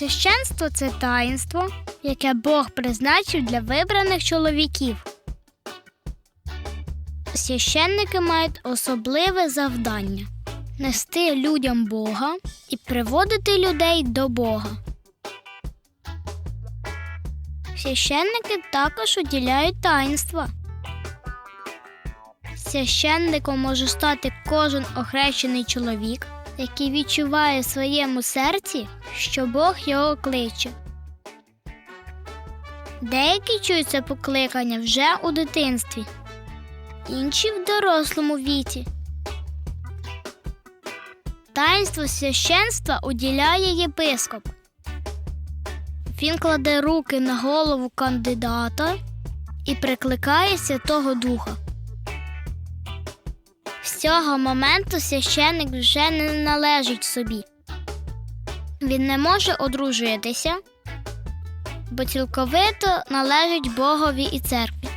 Священство це таїнство, яке Бог призначив для вибраних чоловіків. Священники мають особливе завдання нести людям Бога і приводити людей до Бога. Священники також уділяють таїнства. Священником може стати кожен охрещений чоловік, який відчуває в своєму серці, що Бог його кличе. Деякі чують це покликання вже у дитинстві, інші в дорослому віці. Таїнство священства уділяє єпископ. Він кладе руки на голову кандидата і прикликає Святого Духа. З цього моменту священик вже не належить собі. Він не може одружуватися, бо цілковито належить Богові і церкві.